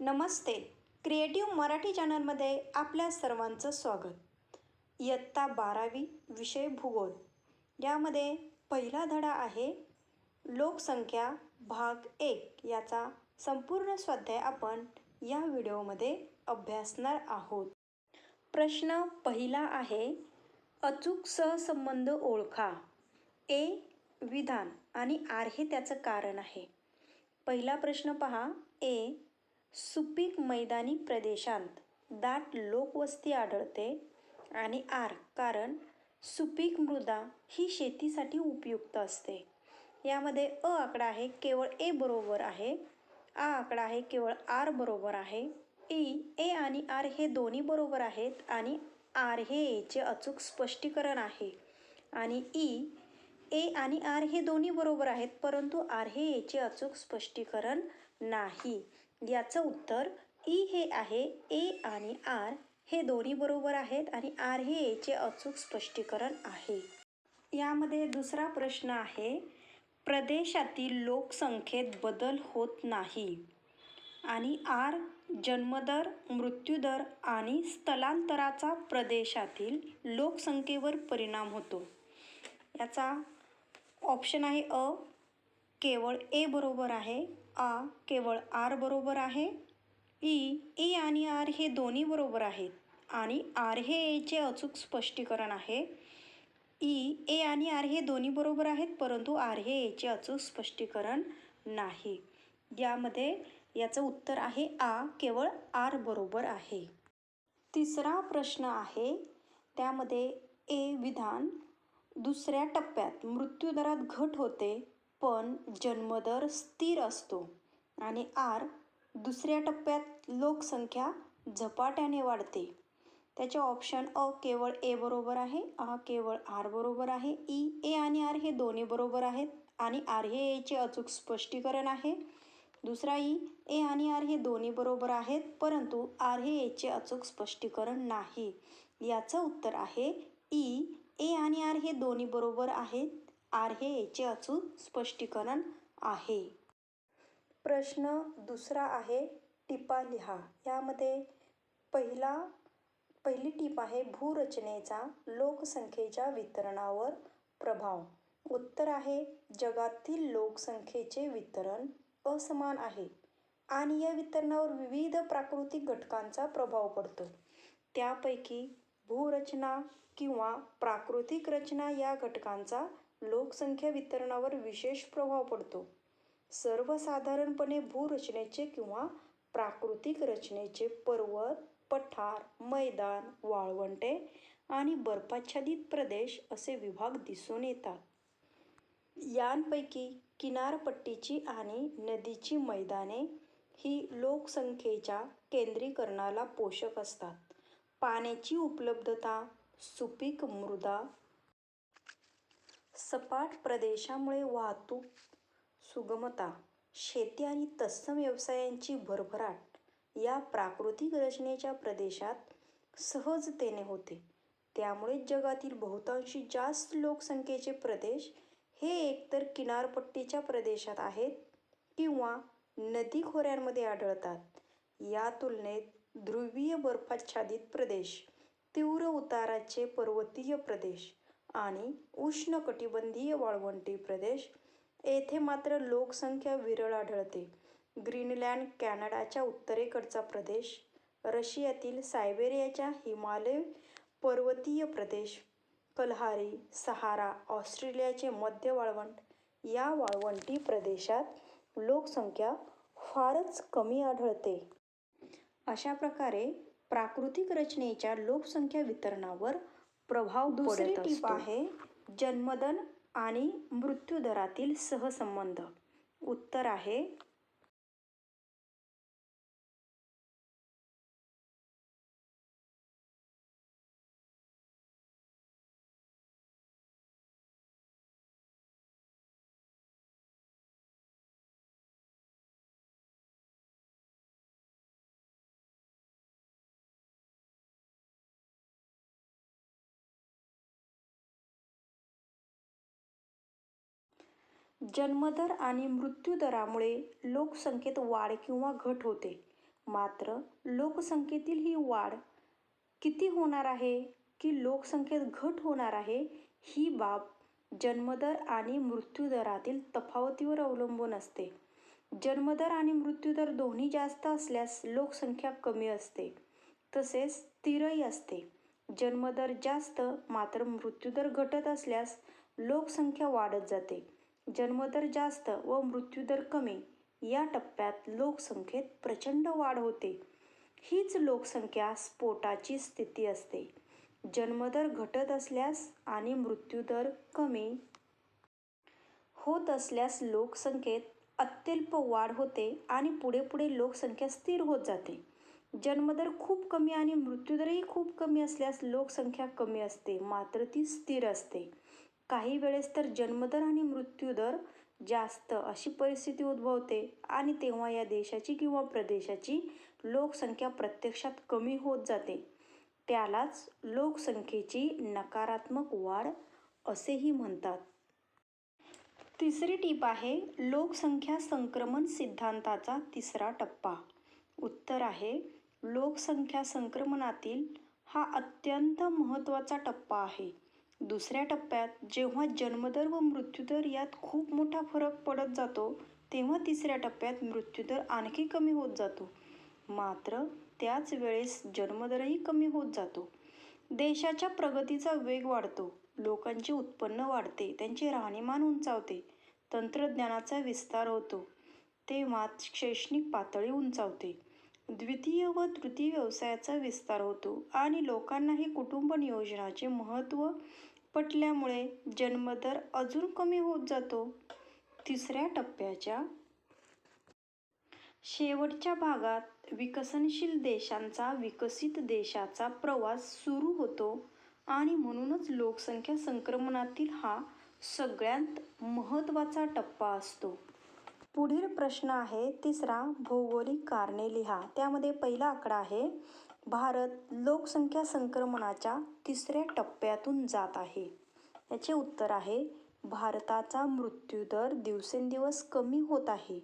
नमस्ते. Creative Marathi चॅनलमध्ये आपल्या सर्वांचं स्वागत. इयत्ता बारावी विषय भूगोल. यामध्ये पहिला धडा आहे लोकसंख्या भाग एक याचा संपूर्ण स्वाध्याय आपण या व्हिडिओमध्ये अभ्यासणार आहोत. प्रश्न पहिला आहे अचूक सहसंबंध ओळखा. ए विधान आणि आर हे त्याचं कारण आहे. पहिला प्रश्न पहा ए सुपीक मैदानी प्रदेशांत दाट लोकवस्ती आढळते आणि आर कारण सुपीक मृदा ही शेतीसाठी उपयुक्त असते. यामध्ये अ आकडा आहे केवळ ए बरोबर आहे आ आकडा आहे केवळ आर बरोबर आहे ई ए आणि आर हे दोन्ही बरोबर आहेत आणि आर हे एचे अचूक स्पष्टीकरण आहे आणि ई ए आणि आर हे दोन्ही बरोबर आहेत परंतु आर हे एचे अचूक स्पष्टीकरण नाही. याचं उत्तर ई हे आहे ए आणि आर हे दोन्ही बरोबर आहेत आणि आर हे एचे अचूक स्पष्टीकरण आहे. यामध्ये दुसरा प्रश्न आहे प्रदेशातील लोकसंख्येत बदल होत नाही आणि आर जन्मदर मृत्यूदर आणि स्थलांतराचा प्रदेशातील लोकसंख्येवर परिणाम होतो. याचा ऑप्शन आहे अ केवळ ए बरोबर आहे. आ केवळ आर बरोबर आहे? ई ए आणि आर हे दोन्ही बरोबर आहेत. आणि आर हे एचे अचूक स्पष्टीकरण आहे. ई ए आणि आर हे दोन्ही बरोबर आहेत परंतु आर हे एचे अचूक स्पष्टीकरण नाही. यामध्ये याचं उत्तर आहे आ केवळ आर बरोबर आहे. तिसरा प्रश्न आहे. त्यामध्ये ए विधान दुसऱ्या टप्प्यात मृत्यूदरात घट होते. पण जन्मदर स्थिर असतो आणि आर दुसऱ्या टप्प्यात लोकसंख्या झपाट्याने वाढते. त्याचे ऑप्शन अ केवळ ए बरोबर आहे आ केवळ आर बरोबर आहे ई ए आणि आर हे दोन्ही बरोबर आहेत आणि आर हे एचे अचूक स्पष्टीकरण आहे. दुसरा ई ए आणि आर हे दोन्ही बरोबर आहेत परंतु आर हे एचे अचूक स्पष्टीकरण नाही. याचं उत्तर आहे ई ए आणि आर हे दोन्ही बरोबर आहेत आर हे एचे अचूक स्पष्टीकरण आहे. प्रश्न दुसरा आहे टिपा लिहा. यामध्ये पहिला पहिली टीप आहे भूरचनेचा लोकसंख्येच्या वितरणावर प्रभाव. उत्तर आहे जगातील लोकसंख्येचे वितरण असमान आहे आणि या वितरणावर विविध प्राकृतिक घटकांचा प्रभाव पडतो. त्यापैकी भूरचना किंवा प्राकृतिक रचना या घटकांचा लोकसंख्या वितरणावर विशेष प्रभाव पडतो. सर्वसाधारणपणे भूरचनेचे किंवा प्राकृतिक रचनेचे पर्वत पठार मैदान वाळवंटे आणि बर्फाच्छादित प्रदेश असे विभाग दिसून येतात. यांपैकी किनारपट्टीची आणि नदीची मैदाने ही लोकसंख्येच्या केंद्रीकरणाला पोषक असतात. पाण्याची उपलब्धता सुपीक मृदा सपाट प्रदेशामुळे वाहतूक सुगमता शेती आणि तत्सम व्यवसायांची भरभराट या प्राकृतिक रचनेच्या प्रदेशात सहजतेने होते. त्यामुळे जगातील बहुतांशी जास्त लोकसंख्येचे प्रदेश हे एकतर किनारपट्टीच्या प्रदेशात आहेत किंवा नदी खोऱ्यांमध्ये आढळतात. या तुलनेत ध्रुवीय बर्फाच्छादित प्रदेश तीव्र उताराचे पर्वतीय प्रदेश आणि उष्णकटिबंधीय वाळवंटी प्रदेश येथे मात्र लोकसंख्या विरळ आढळते. ग्रीनलँड कॅनडाच्या उत्तरेकडचा प्रदेश रशियातील सायबेरियाच्या हिमालय पर्वतीय प्रदेश कलहारी सहारा ऑस्ट्रेलियाचे मध्य वाळवंट या वाळवंटी प्रदेशात लोकसंख्या फारच कमी आढळते. अशा प्रकारे प्राकृतिक रचनेच्या लोकसंख्या वितरणावर प्रभाव दुसरी टीप आहे जन्मदर आणि मृत्यूदरातील सहसंबंध. उत्तर आहे जन्मदर आणि मृत्यूदरामुळे लोकसंख्येत वाढ किंवा घट होते. मात्र लोकसंख्येतील ही वाढ किती होणार आहे की लोकसंख्येत घट होणार आहे ही बाब जन्मदर आणि मृत्यूदरातील तफावतीवर अवलंबून असते. जन्मदर आणि मृत्यूदर दोन्ही जास्त असल्यास लोकसंख्या कमी असते तसेच स्थिरही असते. जन्मदर जास्त मात्र मृत्यूदर घटत असल्यास लोकसंख्या वाढत जाते. जन्मदर जास्त व मृत्यूदर कमी या टप्प्यात लोकसंख्येत प्रचंड वाढ होते. हीच लोकसंख्या स्फोटाची स्थिती असते. जन्मदर घटत असल्यास आणि मृत्यूदर कमी होत असल्यास लोकसंख्येत अत्यल्प वाढ होते आणि पुढे पुढे लोकसंख्या स्थिर होत जाते. जन्मदर खूप कमी आणि मृत्यूदरही खूप कमी असल्यास लोकसंख्या कमी असते मात्र ती स्थिर असते. काही वेळेस तर जन्मदर आणि मृत्यूदर जास्त अशी परिस्थिती उद्भवते आणि तेव्हा या देशाची किंवा प्रदेशाची लोकसंख्या प्रत्यक्षात कमी होत जाते. त्यालाच लोकसंख्येची नकारात्मक वाढ असेही म्हणतात. तिसरी टीप आहे लोकसंख्या संक्रमण सिद्धांताचा तिसरा टप्पा. उत्तर आहे लोकसंख्या संक्रमणातील हा अत्यंत महत्त्वाचा टप्पा आहे. दुसऱ्या टप्प्यात जेव्हा जन्मदर व मृत्यूदर यात खूप मोठा फरक पडत जातो तेव्हा तिसऱ्या टप्प्यात मृत्यूदर आणखी कमी होत जातो. मात्र त्याच वेळेस जन्मदरही कमी होत जातो. देशाच्या प्रगतीचा वेग वाढतो लोकांचे उत्पन्न वाढते त्यांचे राहणीमान उंचावते तंत्रज्ञानाचा विस्तार होतो तेव्हा शैक्षणिक पातळी उंचावते. द्वितीय व तृतीय व्यवसायाचा विस्तार होतो आणि लोकांनाही कुटुंब नियोजनाचे महत्त्व पटल्यामुळे जन्मदर अजून कमी होत जातो. तिसऱ्या टप्प्याच्या शेवटच्या भागात विकसनशील देशांचा विकसित देशाचा प्रवास सुरू होतो आणि म्हणूनच लोकसंख्या संक्रमणातील हा सगळ्यात महत्त्वाचा टप्पा असतो. पुढील प्रश्न आहे तिसरा भौगोलिक कारणे लिहा. त्यामध्ये पहिला आकडा आहे भारत लोकसंख्या संक्रमणाच्या तिसऱ्या टप्प्यातून जात आहे. याचे उत्तर आहे भारताचा मृत्यूदर दिवसेंदिवस कमी होत आहे.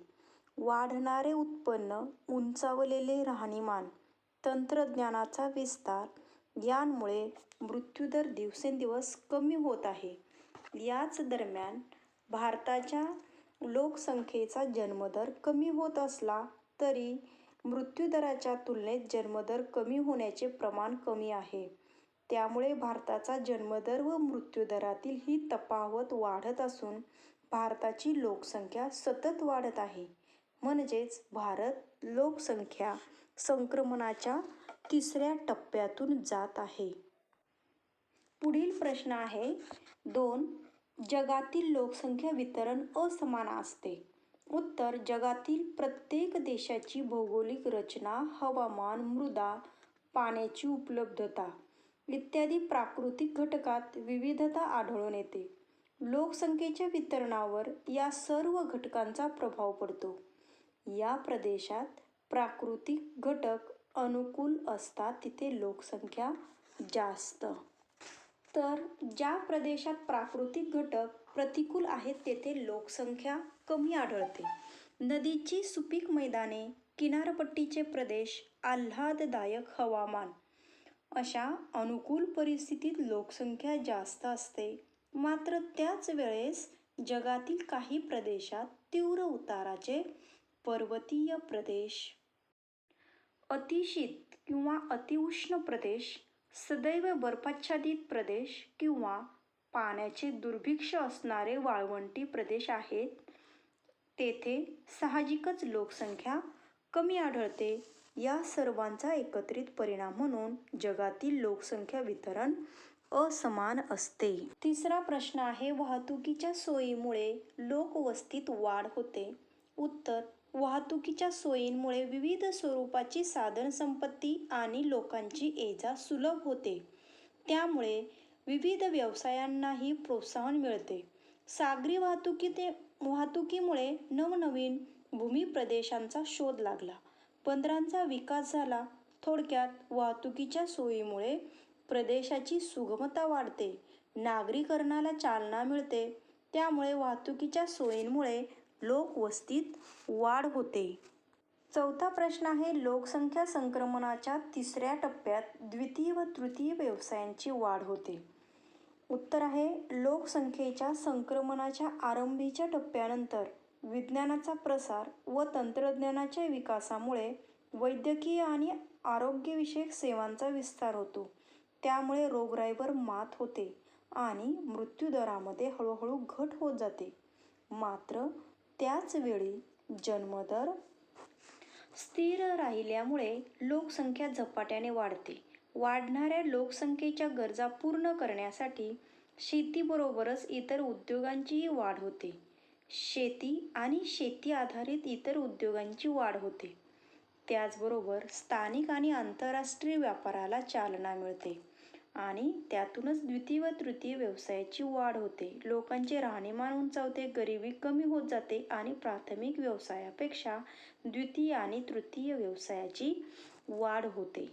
वाढणारे उत्पन्न उंचावलेले राहणीमान तंत्रज्ञानाचा विस्तार यांमुळे मृत्यूदर दिवसेंदिवस कमी होत आहे. याच दरम्यान भारताच्या लोकसंख्येचा जन्मदर कमी होत असला तरी मृत्यूदराच्या तुलनेत जन्मदर कमी होण्याचे प्रमाण कमी आहे. त्यामुळे भारताचा जन्मदर व मृत्यूदरातील ही तफावत वाढत असून भारताची लोकसंख्या सतत वाढत आहे. म्हणजेच भारत लोकसंख्या संक्रमणाच्या तिसऱ्या टप्प्यातून जात आहे. पुढील प्रश्न आहे दोन जगातील लोकसंख्या वितरण असमान असते. उत्तर जगातील प्रत्येक देशाची भौगोलिक रचना हवामान मृदा पाण्याची उपलब्धता इत्यादी प्राकृतिक घटकात विविधता आढळून येते. लोकसंख्येच्या वितरणावर या सर्व घटकांचा प्रभाव पडतो. या प्रदेशात प्राकृतिक घटक अनुकूल असतात तिथे लोकसंख्या जास्त. तर ज्या प्रदेशात प्राकृतिक घटक प्रतिकूल आहेत तेथे लोकसंख्या कमी आढळते. नदीची सुपीक मैदाने किनारपट्टीचे प्रदेश आल्हाददायक हवामान. अशा अनुकूल परिस्थितीत लोकसंख्या जास्त असते. मात्र त्याच वेळेस जगातील काही प्रदेशात तीव्र उताराचे पर्वतीय प्रदेश. अतिशीत किंवा अतिउष्ण प्रदेश सदैव बर्फाच्छादित प्रदेश किंवा पाण्याचे दुर्भिक्ष असणारे वाळवंटी प्रदेश आहेत. तेथे साहजिकच लोकसंख्या कमी आढळते. या सर्वांचा एकत्रित परिणाम म्हणून जगातील लोकसंख्या वितरण असमान असते. तिसरा प्रश्न आहे वाहतुकीच्या सोयीमुळे लोकवस्तीत वाढ होते. उत्तर वाहतुकीच्या सोयींमुळे विविध स्वरूपाची साधनसंपत्ती आणि लोकांची एजा सुलभ होते. त्यामुळे विविध व्यवसायांनाही प्रोत्साहन मिळते. सागरी वाहतुकीते वाहतुकीमुळे नवनवीन भूमिप्रदेशांचा शोध लागला. बंदरांचा विकास झाला. थोडक्यात वाहतुकीच्या सोयीमुळे प्रदेशाची सुगमता वाढते. नागरीकरणाला चालना मिळते. त्यामुळे वाहतुकीच्या सोयींमुळे लोकवस्तीत वाढ होते. चौथा प्रश्न आहे लोकसंख्या संक्रमणाच्या तिसऱ्या टप्प्यात द्वितीय व तृतीय व्यवसायांची वाढ होते. उत्तर आहे लोकसंख्येच्या संक्रमणाच्या आरंभीच्या टप्प्यानंतर. विज्ञानाचा प्रसार व तंत्रज्ञानाच्या विकासामुळे वैद्यकीय आणि आरोग्यविषयक सेवांचा विस्तार होतो. त्यामुळे रोगराईवर मात होते आणि मृत्यूदरामध्ये हळूहळू घट होत जाते. मात्र त्याचवेळी जन्मदर स्थिर राहिल्यामुळे लोकसंख्या झपाट्याने वाढते. वाढणाऱ्या लोकसंख्येच्या गरजा पूर्ण करण्यासाठी शेतीबरोबरच इतर उद्योगांचीही वाढ होते. शेती आणि शेती आधारित इतर उद्योगांची वाढ होते. त्याचबरोबर स्थानिक आणि आंतरराष्ट्रीय व्यापाराला चालना मिळते आणि त्यातूनच द्वितीय व तृतीय व्यवसायाची वाढ होते. लोकांचे राहणीमान उंचावते गरिबी कमी होत जाते आणि प्राथमिक व्यवसायापेक्षा द्वितीय आणि तृतीय व्यवसायाची वाढ होते.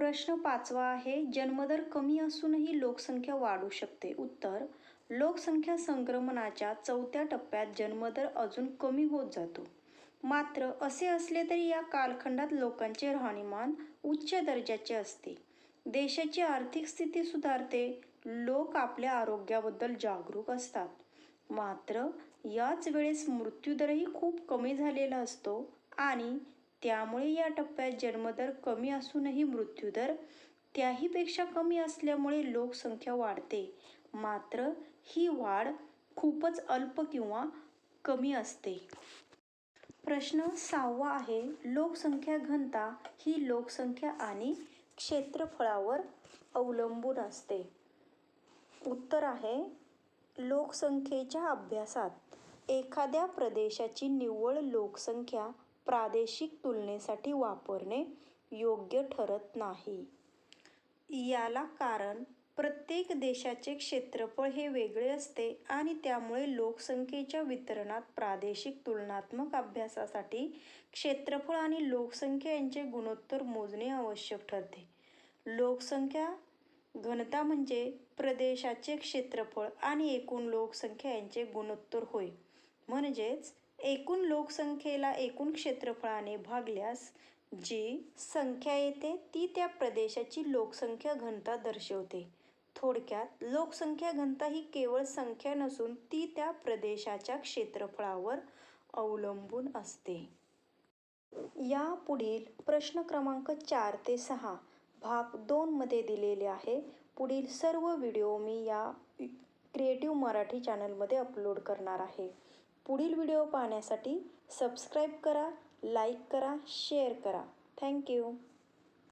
प्रश्न पाचवा आहे जन्मदर कमी असूनही लोकसंख्या वाढू शकते. उत्तर लोकसंख्या संक्रमणाच्या चौथ्या टप्प्यात जन्मदर अजून कमी होत जातो. मात्र असे असले तरी या कालखंडात लोकांचे राहणीमान उच्च दर्जाचे असते. देशाची आर्थिक स्थिती सुधारते लोक आपल्या आरोग्याबद्दल जागरूक असतात. मात्र याच वेळेस मृत्यूदरही खूप कमी झालेला असतो आणि त्यामुळे या टप्प्यात जन्मदर कमी असूनही मृत्यूदर त्याहीपेक्षा कमी असल्यामुळे लोकसंख्या वाढते. मात्र ही वाढ खूपच अल्प किंवा कमी असते. प्रश्न सहावा आहे लोकसंख्या घनता ही लोकसंख्या आणि क्षेत्रफळावर अवलंबून असते. उत्तर आहे लोकसंख्येच्या अभ्यासात एखाद्या प्रदेशाची निव्वळ लोकसंख्या प्रादेशिक तुलनेसाठी वापरणे योग्य ठरत नाही. याला कारण प्रत्येक देशाचे क्षेत्रफळ हे वेगळे असते आणि त्यामुळे लोकसंख्येच्या वितरणात प्रादेशिक तुलनात्मक अभ्यासासाठी क्षेत्रफळ आणि लोकसंख्या यांचे गुणोत्तर मोजणे आवश्यक ठरते. लोकसंख्या घनता म्हणजे प्रदेशाचे क्षेत्रफळ आणि एकूण लोकसंख्या यांचे गुणोत्तर होय. म्हणजेच एकूण लोकसंख्येला एकूण क्षेत्रफळाने भागल्यास जी संख्या येते ती त्या प्रदेशाची लोकसंख्या घनता दर्शवते. थोडक्यात लोकसंख्या घनता ही केवळ संख्या नसून ती त्या प्रदेशाच्या क्षेत्रफळावर अवलंबून असते. या पुढील प्रश्न क्रमांक चार ते सहा भाग दोनमध्ये दिलेले आहे. पुढील सर्व व्हिडिओ मी या क्रिएटिव्ह मराठी चॅनलमध्ये अपलोड करणार आहे. पुढील व्हिडिओ पाहण्यासाठी सबस्क्राईब करा लाईक करा शेअर करा. थँक्यू